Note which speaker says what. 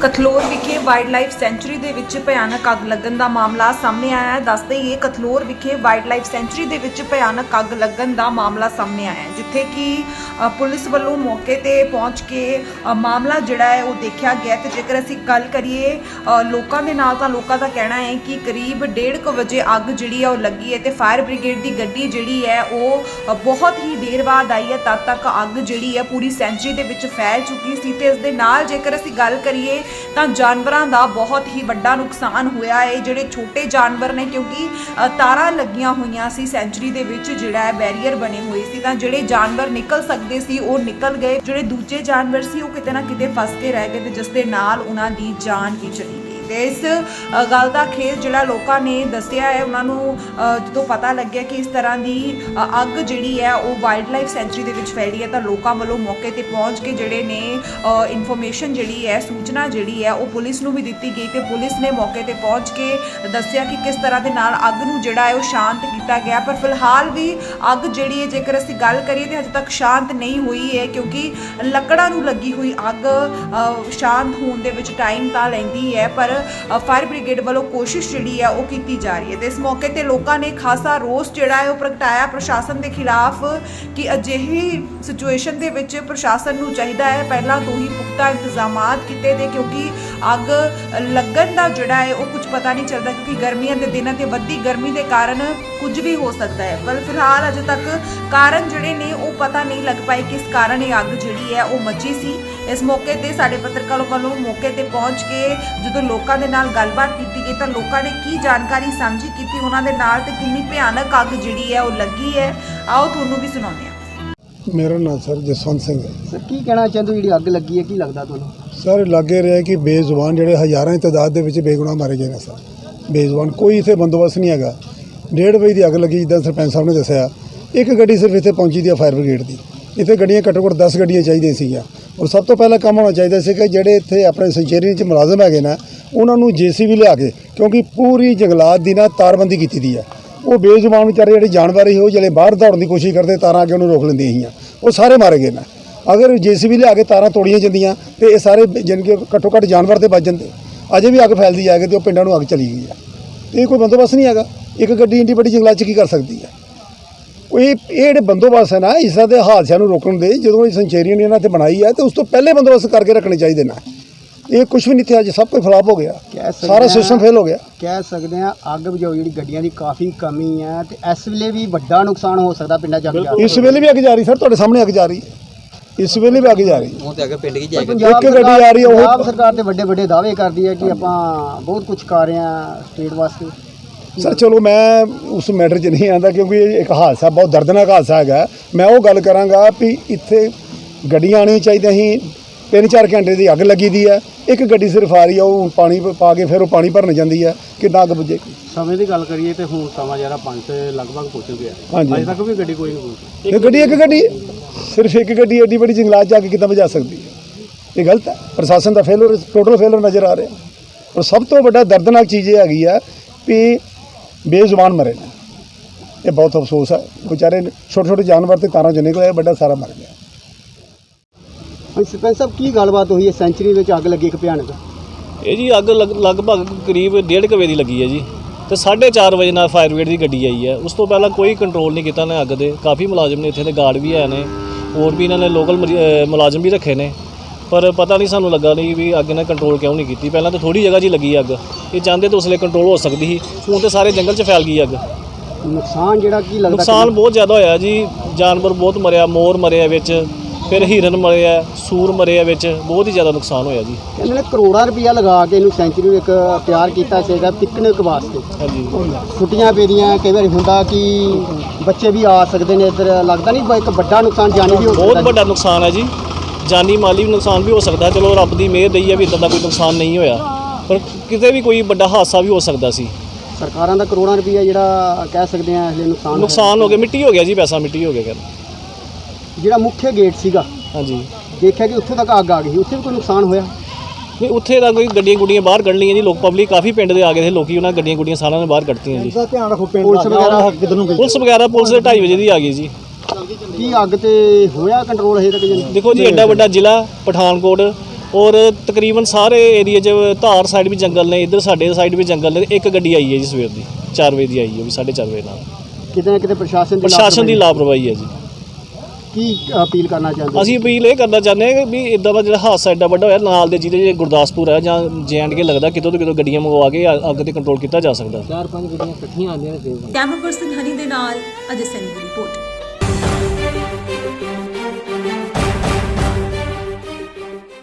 Speaker 1: ਕਥਲੋਰ ਵਿਖੇ wildlife sanctuary ਦੇ ਵਿੱਚ ਭਿਆਨਕ ਅੱਗ ਲੱਗਣ ਦਾ ਮਾਮਲਾ ਸਾਹਮਣੇ ਆਇਆ ਹੈ। ਦੱਸਦੇ ਹੀ ਇਹ ਕਥਲੋਰ ਵਿਖੇ ਵਾਈਲਡਲਾਈਫ ਸੈਂਚੁਰੀ ਦੇ ਵਿੱਚ ਭਿਆਨਕ ਅੱਗ ਲੱਗਣ ਦਾ ਮਾਮਲਾ ਸਾਹਮਣੇ ਆਇਆ ਹੈ ਜਿੱਥੇ ਕਿ ਅ, ਪੁਲਿਸ ਵੱਲੋਂ ਮੌਕੇ ਤੇ ਪਹੁੰਚ ਕੇ ਅ, ਮਾਮਲਾ ਜਿਹੜਾ ਹੈ ਉਹ ਦੇਖਿਆ ਗਿਆ ਤੇ ਜੇਕਰ ਅਸੀਂ ਗੱਲ ਕਰੀਏ ਅ, ਲੋਕਾਂ ਦੇ ਨਾਲ ਤਾਂ ਲੋਕਾਂ ਦਾ ਕਹਿਣਾ ਹੈ ਕਿ ਕਰੀਬ 1:30 ਵਜੇ ਅੱਗ ਜਿਹੜੀ ਹੈ ਉਹ ਲੱਗੀ ਹੈ ਤੇ ਫਾਇਰ ਬ੍ਰਿਗੇਡ ਦੀ ਗੱਡੀ ਜਿਹੜੀ ਹੈ ਉਹ ਅ, ਬਹੁਤ ਹੀ ਦੇਰ ਬਾਅਦ ਆਈ ਹੈ ਤਦ ਤੱਕ ਅੱਗ ਜਿਹੜੀ ਹੈ ਪੂਰੀ ਸੈਂਚਰੀ ਦੇ ਵਿੱਚ ਫੈਲ ਚੁੱਕੀ ਸੀ ਤੇ ਇਸ ਦੇ ਨਾਲ ਜੇਕਰ ਅਸੀਂ ਗੱਲ ਕਰੀਏ ਤਾਂ ਜਾਨਵਰਾਂ ਦਾ ਬਹੁਤ ਹੀ ਵੱਡਾ ਨੁਕਸਾਨ ਹੋਇਆ ਹੈ। ਜਿਹੜੇ ਛੋਟੇ ਜਾਨਵਰ ਨੇ, ਕਿਉਂਕਿ ਤਾਰਾਂ ਲੱਗੀਆਂ ਹੋਈਆਂ ਸੀ ਸੈਂਚਰੀ ਦੇ ਵਿੱਚ, ਜਿਹੜਾ ਹੈ ਬੈਰੀਅਰ ਬਣੇ ਹੋਏ ਸੀ। ਤਾਂ ਜਿਹੜੇ ਜਾਨਵਰ ਨਿਕਲ ਸਕਦੇ ਸੀ, ਉਹ ਨਿਕਲ ਗਏ। ਜਿਹੜੇ ਦੂਜੇ ਜਾਨਵਰ ਸੀ, ਉਹ ਕਿਤੇ ਨਾ ਕਿਤੇ ਫਸ ਕੇ ਰਹਿ ਗਏ ਤੇ ਜਿਸ ਦੇ ਨਾਲ ਉਹਨਾਂ ਦੀ ਜਾਨ ਵੀ ਚਲੀ ਗਈ। ਤੇ ਇਸ ਗੱਲ ਦਾ ਖੇਲ ਜਿਹੜਾ ਲੋਕਾਂ ਨੇ ਦੱਸਿਆ ਹੈ, ਉਹਨਾਂ ਨੂੰ ਜਦੋਂ ਪਤਾ ਲੱਗਿਆ ਕਿ ਇਸ ਤਰ੍ਹਾਂ ਦੀ ਅੱਗ ਜਿਹੜੀ ਹੈ, ਉਹ ਵਾਈਲਡ ਲਾਈਫ ਸੈਂਚਰੀ ਦੇ ਵਿੱਚ ਫੈਲੀ ਹੈ, ਤਾਂ ਲੋਕਾਂ ਵੱਲੋਂ ਮੌਕੇ ਤੇ ਪਹੁੰਚ ਕੇ ਜਿਹੜੇ ਨੇ ਇਨਫੋਰਮੇਸ਼ਨ ਜਿਹੜੀ ਹੈ, ਸੂਚਨਾ ਜਿਹੜੀ ਹੈ, ਉਹ ਪੁਲਿਸ ਨੂੰ ਵੀ ਦਿੱਤੀ ਗਈ ਤੇ ਪੁਲਿਸ ਨੇ ਮੌਕੇ ਤੇ ਪਹੁੰਚ ਕੇ ਦੱਸਿਆ ਕਿ ਕਿਸ ਤਰ੍ਹਾਂ ਦੇ ਨਾਲ ਅੱਗ ਨੂੰ ਜਿਹੜਾ ਹੈ, ਉਹ ਸ਼ਾਂਤ ਕੀਤਾ ਗਿਆ ਪਰ ਫਿਲਹਾਲ ਵੀ ਅੱਗ ਜਿਹੜੀ ਹੈ, ਜੇਕਰ ਅਸੀਂ ਗੱਲ ਕਰੀਏ ਤੇ ਹਜੇ ਤੱਕ ਸ਼ਾਂਤ ਨਹੀਂ ਹੋਈ ਹੈ, ਕਿਉਂਕਿ ਲੱਕੜਾਂ ਨੂੰ ਲੱਗੀ ਹੋਈ ਅੱਗ ਸ਼ਾਂਤ ਹੋਣ ਦੇ ਵਿੱਚ ਟਾਈਮ ਤਾਂ ਲੈਂਦੀ ਹੈ, ਪਰ ਫਾਇਰ ਬ੍ਰਿਗੇਡ ਵੱਲੋਂ ਕੋਸ਼ਿਸ਼ ਜਿਹੜੀ ਹੈ ਉਹ ਕੀਤੀ ਜਾ ਰਹੀ ਹੈ। ਤੇ ਇਸ ਮੌਕੇ ਤੇ ਲੋਕਾਂ ਨੇ ਖਾਸਾ ਰੋਸ ਜਿਹੜਾ ਹੈ ਉਹ ਪ੍ਰਗਟਾਇਆ। ਪ੍ਰਸ਼ਾਸਨ ਦੇ ਖਿਲਾਫ ਕਿ ਅਜਿਹੀ ਸਿਚੁਏਸ਼ਨ ਦੇ ਵਿੱਚ ਪ੍ਰਸ਼ਾਸਨ ਨੂੰ ਚਾਹੀਦਾ ਹੈ। ਪਹਿਲਾਂ ਤੋਂ ਹੀ ਪੁਖਤਾ ਇੰਤਜ਼ਾਮਾਤ ਕੀਤੇ ਦੇ ਕਿਉਂਕਿ ਅੱਗ ਲੱਗਣ ਦਾ ਜਿਹੜਾ ਹੈ ਉਹ ਕੁਝ ਪਤਾ ਨਹੀਂ ਚੱਲਦਾ ਕਿਉਂਕਿ ਗਰਮੀਆਂ ਦੇ ਦਿਨਾਂ ਤੇ ਵੱਧਦੀ ਗਰਮੀ ਦੇ ਕਾਰਨ ਕੁਝ ਵੀ ਹੋ ਸਕਦਾ ਹੈ। ਪਰ ਫਿਲਹਾਲ ਅਜੇ ਤੱਕ ਕਾਰਨ ਜਿਹੜੇ ਨੇ ਉਹ ਪਤਾ ਨਹੀਂ ਲੱਗ ਪਾਏ ਕਿਸ ਕਾਰਨ ਇਹ ਅੱਗ ਜਿਹੜੀ ਹੈ ਉਹ ਮੱਚੀ ਸੀ। ਇਸ ਮੌਕੇ ਤੇ ਸਾਡੇ ਪੱਤਰਕਾਰਾਂ ਵੱਲੋਂ ਮੌਕੇ ਤੇ ਪਹੁੰਚ ਕੇ ਜਦੋਂ ਲੋਕਾਂ ਦੇ ਨਾਲ ਗੱਲਬਾਤ ਕੀਤੀ ਗਈ ਤਾਂ ਲੋਕਾਂ ਨੇ ਕੀ ਜਾਣਕਾਰੀ ਸਾਂਝੀ ਕੀਤੀ ਉਹਨਾਂ ਦੇ ਨਾਲ ਤੇ ਕਿੰਨੀ ਭਿਆਨਕ ਅੱਗ ਜਿਹੜੀ ਹੈ ਉਹ ਲੱਗੀ ਹੈ। ਆਓ ਤੁਹਾਨੂੰ ਵੀ ਸੁਣਾਉਂਦੇ ਹਾਂ।
Speaker 2: ਮੇਰਾ ਨਾਮ ਸਰ ਜਸਵੰਤ ਸਿੰਘ ਹੈ।
Speaker 3: ਸਰ ਕੀ ਕਹਿਣਾ ਚਾਹੁੰਦੇ ਹੋ ਜਿਹੜੀ ਅੱਗ ਲੱਗੀ ਹੈ ਕੀ ਲੱਗਦਾ ਤੁਹਾਨੂੰ?
Speaker 2: ਸਰ, ਲੱਗੇ ਰਿਹਾ ਕਿ ਬੇਜ਼ੁਬਾਨ ਜਿਹੜੇ ਹਜ਼ਾਰਾਂ ਦੀ ਤਾਦਾਦ ਦੇ ਵਿੱਚ ਬੇਗੁਨਾਹ ਮਾਰੇ ਗਏ ਨੇ ਸਰ। ਬੇਜ਼ੁਬਾਨ ਕੋਈ ਇੱਥੇ ਬੰਦੋਬਸਤ ਨਹੀਂ ਹੈਗਾ। ਡੇਢ ਵਜੇ ਦੀ ਅੱਗ ਲੱਗੀ ਜਿੱਦਾਂ ਸਰਪੰਚ ਸਾਹਿਬ ਨੇ ਦੱਸਿਆ। ਇੱਕ ਗੱਡੀ ਸਿਰਫ ਇੱਥੇ ਪਹੁੰਚੀ ਦੀ ਆ ਫਾਇਰ ਬ੍ਰਿਗੇਡ ਦੀ। ਇੱਥੇ ਗੱਡੀਆਂ ਘੱਟੋ ਘੱਟ 10 ਗੱਡੀਆਂ ਚਾਹੀਦੀਆਂ ਸੀਗੀਆਂ। ਔਰ ਸਭ ਤੋਂ ਪਹਿਲਾਂ ਕੰਮ ਹੋਣਾ ਚਾਹੀਦਾ ਸੀ ਕਿ ਜਿਹੜੇ ਇੱਥੇ ਆਪਣੇ ਸੰਚੇਰੀ 'ਚ ਮੁਲਾਜ਼ਮ ਹੈਗੇ ਨਾ, ਉਹਨਾਂ ਨੂੰ ਜੀਸੀਬੀ ਲਿਆ ਕੇ, ਕਿਉਂਕਿ ਪੂਰੀ ਜੰਗਲਾਤ ਦੀ ਨਾ ਤਾਰਬੰਦੀ ਕੀਤੀ ਦੀ ਆ। ਉਹ ਬੇਜ਼ੁਬਾਨ ਵਿਚਾਰੇ ਜਿਹੜੇ ਜਾਨਵਰ ਹੀ ਉਹ ਜਿਹੜੇ ਬਾਹਰ ਦੌੜਨ ਦੀ ਕੋਸ਼ਿਸ਼ ਕਰਦੇ, ਤਾਰਾਂ ਅੱਗੇ ਉਹਨੂੰ ਰੋਕ ਲੈਂਦੀਆਂ ਸੀਗੀਆਂ। ਉਹ ਸਾਰੇ ਮਾਰੇ ਗਏ ਨਾ। ਅਗਰ ਜੀਸੀਬੀ ਲਿਆ ਕੇ ਤਾਰਾਂ ਤੋੜੀਆਂ ਜਾਂਦੀਆਂ ਤੇ ਇਹ ਸਾਰੇ ਜਾਣੀ ਕਿ ਘੱਟੋ ਘੱਟ ਜਾਨਵਰ ਤੇ ਬਚ ਜਾਂਦੇ। ਅਜੇ ਵੀ ਅੱਗ ਫੈਲਦੀ ਜਾਏਗੀ ਤੇ ਉਹ ਪਿੰਡਾਂ ਨੂੰ ਅੱਗ ਚਲੀ ਗਈ ਆ। ਇਹ ਕੋਈ ਬੰਦੋਬਸਤ ਨਹੀਂ ਹੈਗਾ। ਇੱਕ ਗੱਡੀ ਇੰਡੀ ਵੱਡੀ ਜੰਗਲਾਤ 'ਚ ਕੀ ਕਰ ਸਕਦੀ ਹੈ ਉਹ ਇਹ ਇਹ ਜਿਹੜੇ ਬੰਦੋਬਸਤ ਹੈ ਨਾ ਇਸ ਦੇ ਹਾਦਸਿਆਂ ਨੂੰ ਰੋਕਣ ਦੇ ਜਦੋਂ ਇਹ ਸੰਚੇਰੀਆਂ ਨੇ ਇਹਨਾਂ ਤੇ ਬਣਾਈ ਹੈ ਤੇ ਉਸ ਤੋਂ ਪਹਿਲੇ ਬੰਦੋਬਸਤ ਕਰਕੇ ਰੱਖਣੇ ਚਾਹੀਦੇ ਨਾ। ਇਹ ਕੁਝ ਵੀ ਨਹੀਂ ਤੇ ਅੱਜ ਸਭ ਕੁਝ ਫਲਾਪ ਹੋ ਗਿਆ। ਸਾਰਾ
Speaker 3: ਹਾਂ-
Speaker 2: ਸਿਸਟਮ ਫੇਲ ਹੋ ਗਿਆ।
Speaker 3: ਕਹਿ ਸਕਦੇ ਆ ਅੱਗ ਬੁਝਾਊ ਜਿਹੜੀ ਗੱਡੀਆਂ ਦੀ ਕਾਫੀ ਕਮੀ ਹੈ ਤੇ ਇਸ ਵੇਲੇ ਵੀ ਵੱਡਾ ਨੁਕਸਾਨ ਹੋ ਸਕਦਾ ਪਿੰਡਾਂ ਜਾ ਕੇ
Speaker 2: ਇਸ ਵੇਲੇ ਵੀ ਅੱਗ ਜਾ ਰਹੀ ਸਰ ਤੁਹਾਡੇ ਸਾਹਮਣੇ ਅੱਗ ਜਾ ਰਹੀ ਹੈ। ਇਸ ਵੇਲੇ ਵੀ ਅੱਗ ਜਾ ਰਹੀ ਹੈ।
Speaker 4: ਉਹ ਤੇ ਅੱਗੇ ਪਿੰਡ ਕੀ ਜਾਏਗਾ?
Speaker 2: ਇੱਕ ਗੱਡੀ ਆ ਰਹੀ ਹੈ, ਉਹ-
Speaker 3: ਪੰਜਾਬ ਸਰਕਾਰ ਤੇ ਵੱਡੇ ਵੱਡੇ ਦਾਅਵੇ ਕਰਦੀ ਹੈ ਕਿ ਆਪਾਂ ਬਹੁਤ ਕੁਝ ਕਰ ਰਹੇ ਹਾਂ ਸਟੇਟ ਵਾਸਤੇ।
Speaker 2: ਸਰ ਚਲੋ ਮੈਂ ਉਸ ਮੈਟਰ 'ਚ ਨਹੀਂ ਆਂਦਾ ਕਿਉਂਕਿ ਇਹ ਇੱਕ ਹਾਦਸਾ ਬਹੁਤ ਦਰਦਨਾਕ ਹਾਦਸਾ ਹੈਗਾ। ਮੈਂ ਉਹ ਗੱਲ ਕਰਾਂਗਾ ਵੀ ਇੱਥੇ ਗੱਡੀਆਂ ਆਉਣੀਆਂ ਚਾਹੀਦੀਆਂ ਸੀ ਤਿੰਨ ਚਾਰ ਘੰਟੇ ਦੀ ਅੱਗ ਲੱਗੀ ਦੀ ਹੈ ਇੱਕ ਗੱਡੀ ਸਿਰਫ ਆ ਰਹੀ ਹੈ ਉਹ ਪਾਣੀ ਪ- ਕੇ ਫਿਰ ਉਹ ਪਾਣੀ ਭਰਨ ਜਾਂਦੀ ਹੈ ਕਿੱਦਾਂ ਅੱਗ ਬੁਝੇਗੀ?
Speaker 5: ਸਮੇਂ ਦੀ ਗੱਲ ਕਰੀਏ ਤੇ ਹੁਣ ਸਮਾਂ ਜਿਹੜਾ 5 ਤੇ ਲਗਭਗ ਪਹੁੰਚ ਗਿਆ
Speaker 2: ਹਾਂਜੀ।
Speaker 5: ਅਜੇ ਤੱਕ ਵੀ ਗੱਡੀ ਕੋਈ ਨਹੀਂ ਪਹੁੰਚੀ।
Speaker 2: ਇਹ ਗੱਡੀ ਇੱਕ ਗੱਡੀ। ਸਿਰਫ ਇੱਕ ਗੱਡੀ ਐਡੀ ਵੱਡੀ ਜੰਗਲਾਤ ਜਾ ਕੇ ਕਿੱਦਾਂ ਬੁਝਾ ਸਕਦੀ ਹੈ? ਇਹ ਗਲਤ ਹੈ। ਪ੍ਰਸ਼ਾਸਨ ਦਾ ਫੇਲਰ ਟੋਟਲ ਫੇਲਰ ਨਜ਼ਰ ਆ ਰਿਹਾ। ਔਰ ਸਭ ਤੋਂ ਵੱਡਾ ਦਰਦਨਾਕ ਚੀਜ਼ ਇਹ ਹੈਗੀ ਆ ਵੀ ਬੇਜ਼ੁਬਾਨ ਮਰੇ ਨੇ। ਇਹ ਬਹੁਤ ਅਫਸੋਸ ਹੈ। ਵਿਚਾਰੇ ਛੋਟੇ ਛੋਟੇ ਜਾਨਵਰ ਤੇ ਤਾਰਾਂ ਚੋਂ ਨਿਕਲੇ ਵੱਡਾ ਸਾਰਾ ਮਰ ਗਿਆ।
Speaker 3: ਸਰਪੰਚ ਸਾਹਿਬ ਕੀ ਗੱਲਬਾਤ ਹੋਈ ਹੈ? ਸੈਂਚਰੀ ਵਿੱਚ ਅੱਗ ਲੱਗੀ ਇੱਕ ਭਿਆਨਕ।
Speaker 6: ਇਹ ਜੀ ਅੱਗ ਲਗ- ਲਗਭਗ ਕਰੀਬ 1:30 ਵਜੇ ਦੀ ਲੱਗੀ ਹੈ ਜੀ। ਤੇ 4:30 ਵਜੇ ਨਾਲ ਫਾਇਰ ਬ੍ਰਿਗੇਡ ਦੀ ਗੱਡੀ ਆਈ ਹੈ। ਉਸ ਤੋਂ ਪਹਿਲਾਂ ਕੋਈ ਕੰਟਰੋਲ ਨਹੀਂ ਕੀਤਾ ਨੇ ਅੱਗ ਦੇ। ਕਾਫੀ ਮੁਲਾਜ਼ਮ ਨੇ ਇੱਥੇ ਦੇ ਗਾਰਡ ਵੀ ਹੈ ਨੇ। ਹੋਰ ਵੀ ਇਹਨਾਂ ਨੇ ਲੋਕਲ ਮੁਲਾਜ਼ਮ ਵੀ ਰੱਖੇ ਨੇ। ਪਰ ਪਤਾ ਨਹੀਂ ਸਾਨੂੰ ਲੱਗਾ ਨਹੀਂ ਵੀ ਅੱਗ ਨੇ ਕੰਟਰੋਲ ਕਿਉਂ ਨਹੀਂ ਕੀਤੀ। ਪਹਿਲਾਂ ਤਾਂ ਥੋੜੀ ਜਗ੍ਹਾ 'ਚ ਹੀ ਲੱਗੀ ਅੱਗ। ਇਹ ਚਾਹੁੰਦੇ ਤਾਂ ਉਸਲੇ ਕੰਟਰੋਲ ਹੋ ਸਕਦੀ ਸੀ। ਹੁਣ ਤੇ ਸਾਰੇ ਜੰਗਲ 'ਚ ਫੈਲ ਗਈ ਅੱਗ।
Speaker 3: ਨੁਕਸਾਨ ਜਿਹੜਾ ਕੀ ਲੱਗਦਾ
Speaker 6: ਨੁਕਸਾਨ ਬਹੁਤ ਜ਼ਿਆਦਾ ਹੋਇਆ ਜੀ। ਜਾਨਵਰ ਬਹੁਤ ਮਰਿਆ ਮੋਰ ਮਰਿਆ ਵਿੱਚ। ਫਿਰ ਹਿਰਨ ਮਰਿਆ ਸੂਰ ਮਰਿਆ ਵਿੱਚ ਬਹੁਤ ਹੀ ਜ਼ਿਆਦਾ ਨੁਕਸਾਨ ਹੋਇਆ ਜੀ।
Speaker 3: ਕਹਿੰਦੇ ਨੇ ਕਰੋੜਾਂ ਰੁਪਇਆ ਲਗਾ ਕੇ ਇਹਨੂੰ ਸੈਂਚਰੀ ਨੂੰ ਇੱਕ ਤਿਆਰ ਕੀਤਾ ਸੀਗਾ ਪਿਕਨਿਕ ਵਾਸਤੇ।
Speaker 6: ਹਾਂਜੀ।
Speaker 3: ਛੁੱਟੀਆਂ ਪੈਦੀਆਂ ਕਈ ਵਾਰੀ ਹੁੰਦਾ ਕਿ ਬੱਚੇ ਵੀ ਆ ਸਕਦੇ ਨੇ ਇੱਧਰ ਲੱਗਦਾ ਨਹੀਂ ਇੱਕ ਵੱਡਾ ਨੁਕਸਾਨ ਜਾਨੀ ਵੀ ਹੋ
Speaker 6: ਬਹੁਤ ਵੱਡਾ ਨੁਕਸਾਨ ਹੈ ਜੀ। ਜਾਨੀ ਮਾਲੀ ਵੀ ਨੁਕਸਾਨ ਵੀ ਹੋ ਸਕਦਾ। ਚਲੋ ਰੱਬ ਦੀ ਮਿਹਰ ਰਹੀ ਹੈ ਵੀ ਇਦਾਂ ਦਾ ਕੋਈ ਨੁਕਸਾਨ ਨਹੀਂ ਹੋਇਆ। ਪਰ ਕਿਤੇ ਵੀ ਕੋਈ ਵੱਡਾ ਹਾਦਸਾ ਵੀ ਹੋ ਸਕਦਾ ਸੀ।
Speaker 3: ਸਰਕਾਰਾਂ ਦਾ ਕਰੋੜਾਂ ਰੁਪਇਆ ਜਿਹੜਾ ਕਹਿ ਸਕਦੇ ਆ ਹਲੇ ਨੁਕਸਾਨ।
Speaker 6: ਨੁਕਸਾਨ ਹੋ ਗਿਆ ਮਿੱਟੀ ਹੋ ਗਿਆ ਜੀ ਪੈਸਾ ਮਿੱਟੀ ਹੋ ਗਿਆ ਕਰ
Speaker 3: ਜਿਹੜਾ ਮੁੱਖ ਗੇਟ ਸੀਗਾ।
Speaker 6: ਹਾਂਜੀ।
Speaker 3: ਦੇਖਿਆ ਕਿ ਉੱਥੋਂ ਤੱਕ ਅੱਗ ਆ ਗਈ ਉੱਥੇ ਵੀ ਕੋਈ ਨੁਕਸਾਨ ਹੋਇਆ?
Speaker 6: ਨਹੀਂ ਉੱਥੇ ਦਾ ਕੋਈ ਗੱਡੀਆਂ ਗੁੱਡੀਆਂ ਬਾਹਰ ਕੱਢ ਲਈਆਂ ਜੀ। ਲੋਕ ਪਬਲਿਕ ਕਾਫੀ ਪਿੰਡ ਦੇ ਆ ਗਏ ਸੀ। ਲੋਕੀ ਉਹਨਾਂ ਗੱਡੀਆਂ ਗੁੱਡੀਆਂ ਸਾਰਿਆਂ ਨੇ ਬਾਹਰ ਕੱਢਤੀਆਂ ਜੀ।
Speaker 3: ਧਿਆਨ ਰੱਖੋ ਪਿੰਡ ਪੁਲਿਸ ਵਗੈਰਾ ਕਿਧਰ ਨੂੰ
Speaker 6: ਪੁਲਿਸ ਵਗੈਰਾ ਪੁਲਿਸ ਦੇ 2:30 ਵਜੇ ਦੀ ਆ ਗਈ ਜੀ।
Speaker 3: ਕੀ ਅੱਗ ਤੇ ਹੋਇਆ ਕੰਟਰੋਲ ਹਜੇ ਤੱਕ ਜੀ
Speaker 6: ਦੇਖੋ ਜੀ ਐਡਾ ਵੱਡਾ ਜ਼ਿਲ੍ਹਾ ਪਠਾਨਕੋਟ ਔਰ ਤਕਰੀਬਨ ਸਾਰੇ ਏਰੀਆ 'ਚ ਧਾਰ ਸਾਈਡ ਵੀ ਜੰਗਲ ਨੇ ਇੱਧਰ ਸਾਡੇ ਸਾਈਡ ਵੀ ਜੰਗਲ ਨੇ। ਇੱਕ ਗੱਡੀ ਆਈ ਹੈ ਜੀ ਸਵੇਰ ਦੀ। 4 ਵਜੇ ਦੀ ਆਈ ਹੈ ਵੀ 4:30 ਵਜੇ ਨਾਲ।
Speaker 3: ਕਿਤੇ ਨਾ ਕਿਤੇ ਪ੍ਰਸ਼ਾਸਨ ਦੀ
Speaker 6: ਪ੍ਰਸ਼ਾਸਨ ਦੀ ਲਾਪਰਵਾਹੀ ਹੈ ਜੀ।
Speaker 3: ਕੀ ਅਪੀਲ ਕਰਨਾ ਚਾਹੁੰਦੇ ਹੋ?
Speaker 6: ਅਸੀਂ ਅਪੀਲ ਇਹ ਕਰਨਾ ਚਾਹੁੰਦੇ ਹਾਂ ਕਿ ਵੀ ਇਦਾਂ ਦਾ ਜਿਹੜਾ ਹਾਦਸਾ ਐਡਾ ਵੱਡਾ ਹੋਇਆ ਨਾਲ ਦੇ ਜਿਹਦੇ ਜੇ ਗੁਰਦਾਸਪੁਰ ਹੈ ਜਾਂ ਕੇ ਲੱਗਦਾ ਕਿਤੋਂ ਤੋਂ ਕਿਤੋਂ ਗੱਡੀਆਂ ਮੰਗਵਾ ਕੇ ਅੱਗ ਤੇ ਕੰਟਰੋਲ ਕੀਤਾ ਜਾ ਸਕਦਾ।
Speaker 4: ਕੈਮਰਾ ਪਰਸਨ ਹਨੀ ਦੇ ਨਾਲ ਅਜੇ ਸੈਨੀ ਦੀ ਰਿਪੋਰਟ।